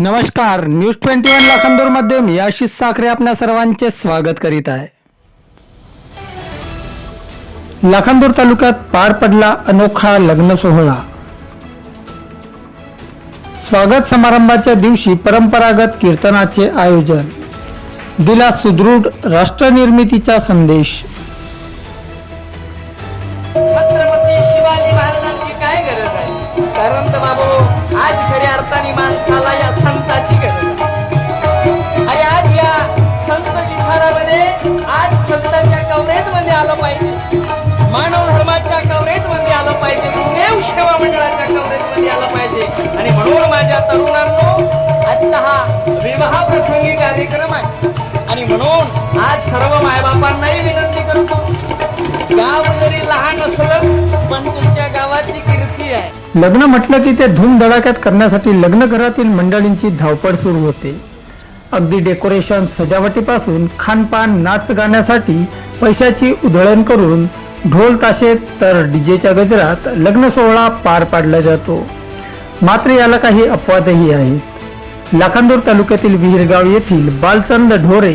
नमस्कार news twenty one लाखांदूरमध्ये मी आशिष साखरे आपल्या सर्वांचे स्वागत करीत आहे. लाखांदूर तालुक्यात पार पडला अनोखा लग्न सोहळा. स्वागत समारंभाच्या दिवशी परंपरागत कीर्तनाचे आयोजन. दिला सुदृढ राष्ट्रनिर्मितीचा संदेश. करंत बाबू आज खऱ्या अर्थाने माणसाला या संताची गरज आहे. आणि आज या संत विचारामध्ये आज संतांच्या कवरेजमध्ये आलं पाहिजे. मानव धर्माच्या कवरेजमध्ये आलं पाहिजे. देव सेवा मंडळाच्या कवरेजमध्ये आलं पाहिजे. आणि म्हणून माझ्या तरुणांनो आजचा हा विवाह प्रसंगी कार्यक्रम आहे. आणि म्हणून आज सर्व मायबापांनाही विनंती करतो. आहे लग्न म्हटलं की ते धूमधडाक्यात करण्यासाठी लग्न घरातील मंडळींची धावपळ सुरू होते. अगदी डेकोरेशन सजावटीपासून खानपान नाच गाण्यासाठी पैशाची उधळण करून ढोल ताशे तर डीजेच्या गजरात लग्न सोहळा पार पाडला जातो. मात्र याला काही अपवादही आहेत. लाखांदूर तालुक्यातील विहिरगाव येथील बालचंद ढोरे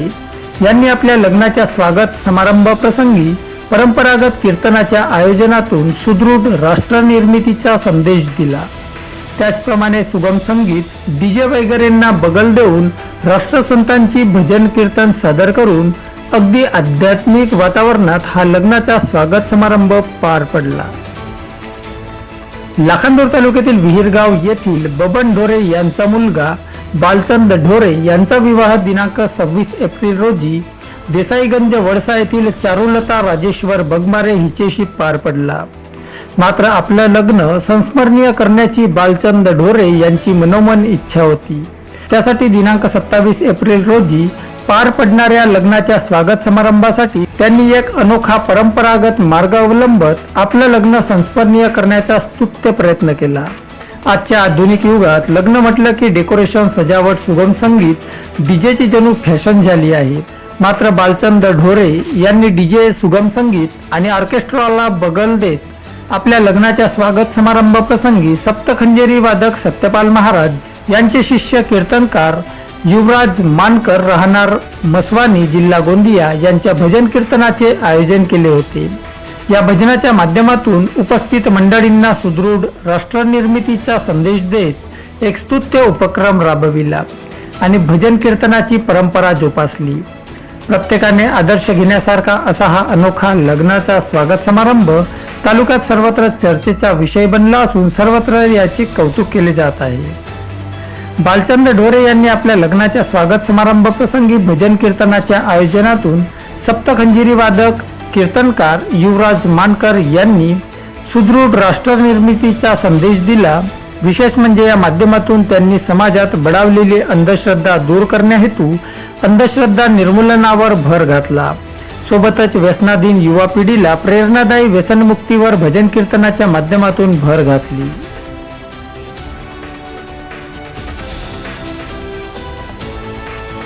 यांनी आपल्या लग्नाच्या स्वागत समारंभाप्रसंगी परंपरागत कीर्तनाच्या आयोजनातून सुदृढ राष्ट्रनिर्मितीचा संदेश दिला. त्याचप्रमाणे सुगम संगीत डीजे वगैरेंना बगल देऊन राष्ट्रसंतांची भजन कीर्तन सादर करून अगदी आध्यात्मिक वातावरणात हा लग्नाचा स्वागत समारंभ पार पडला. लाखांदूर तालुक्यातील विहिरगाव येथील बबन ढोरे यांचा मुलगा बालचंद ढोरे यांचा विवाह दिनांक सव्वीस एप्रिल रोजी देसाईगंज वडसा येथील चारुलता राजेश्वर बगमारे हिचेशी पार पडला. मात्र आपलं लग्न संस्मरणीय करण्याची बालचंद ढोरे यांची मनोमन इच्छा होती. त्यासाठी दिनांक सत्तावीस एप्रिल रोजी पार पडणाऱ्या लग्नाच्या स्वागत समारंभासाठी त्यांनी एक अनोखा परंपरागत मार्ग अवलंबत आपलं लग्न संस्मरणीय करण्याचा स्तुत्य प्रयत्न केला. आजच्या आधुनिक युगात लग्न म्हटलं की डेकोरेशन सजावट सुगम संगीत डीजेची जणू फॅशन झाली आहे. मात्र बालचंद ढोरे यांनी डीजे सुगम संगीत आणि ऑर्केस्ट्राला बगल देत आपल्या लग्नाच्या स्वागत समारंभ प्रसंगी सप्तखंजेरी वादक सत्यपाल महाराज यांचे शिष्य कीर्तनकार युवराज मानकर राहणार मसवानी जिल्हा गोंदिया यांच्या भजन कीर्तनाचे आयोजन केले होते. या भजनाच्या माध्यमातून उपस्थित मंडळींना सुदृढ राष्ट्रनिर्मितीचा संदेश देत एक स्तुत्य उपक्रम राबविला आणि भजन कीर्तनाची परंपरा जोपासली. प्रत्येकाने आदर्श घेण्यासारखा असा हा अनोखा लग्नाचा स्वागत समारंभ तालुक्यात सर्वत्र चर्चेचा विषय बनला असून सर्वत्र याचे कौतुक केले जात आहे. बालचंद ढोरे यांनी आपल्या लग्नाच्या स्वागत समारंभ प्रसंगी भजन कीर्तनाच्या आयोजनातून सप्तखंजिरी वादक कीर्तनकार युवराज मानकर यांनी सुदृढ राष्ट्रनिर्मितीचा संदेश दिला. विशेष म्हणजे या माध्यमातून त्यांनी समाजात बडावलेली अंधश्रद्धा दूर करण्याहेतू अंधश्रद्धा निर्मूलनावर भर घातला. सोबतच व्यसनाधीन युवा पिढीला प्रेरणादायी व्यसनमुक्तीवर भजन कीर्तनाच्या माध्यमातून भर घातली.